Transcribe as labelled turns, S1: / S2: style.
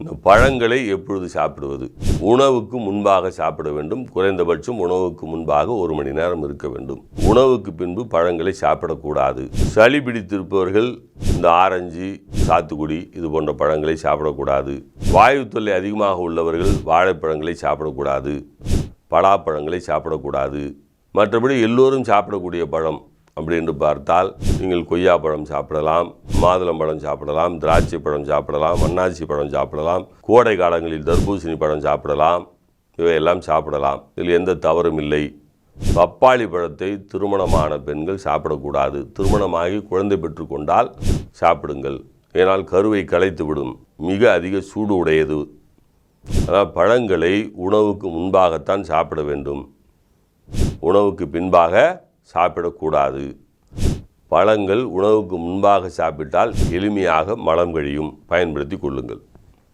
S1: இந்த பழங்களை எப்பொழுது சாப்பிடுவது? உணவுக்கு முன்பாக சாப்பிட வேண்டும். குறைந்தபட்சம் உணவுக்கு முன்பாக ஒரு மணி நேரம் இருக்க வேண்டும். உணவுக்கு பின்பு பழங்களை சாப்பிடக்கூடாது. சளி பிடித்திருப்பவர்கள் இந்த ஆரஞ்சு சாத்துக்குடி இது போன்ற பழங்களை சாப்பிடக்கூடாது. வாயு தொல்லை அதிகமாக உள்ளவர்கள் வாழைப்பழங்களை சாப்பிடக்கூடாது. பலாப்பழங்களை சாப்பிடக்கூடாது. மற்றபடி எல்லோரும் சாப்பிடக்கூடிய பழம். அப்படி என்று பார்த்தால் நீங்கள் கொய்யாப்பழம் சாப்பிடலாம் மாதுளம்பழம் சாப்பிடலாம் திராட்சை பழம் சாப்பிடலாம் அன்னாசி பழம் சாப்பிடலாம் கோடை காலங்களில் தர்பூசணி பழம் சாப்பிடலாம் இவையெல்லாம் சாப்பிடலாம். இதில் எந்த தவறும் இல்லை. பப்பாளி பழத்தை திருமணமான பெண்கள் சாப்பிடக்கூடாது. திருமணமாகி குழந்தை பெற்றுக்கொண்டால் சாப்பிடுங்கள். ஏனால் கருவை களைத்து விடும். மிக அதிக சூடு உடையது. ஆனால் பழங்களை உணவுக்கு முன்பாகத்தான் சாப்பிட வேண்டும். உணவுக்கு பின்பாக சாப்பிடக்கூடாது. பழங்கள் உணவுக்கு முன்பாக சாப்பிட்டால் எளிமையாக மலம் கழியும். பயன்படுத்தி கொள்ளுங்கள்.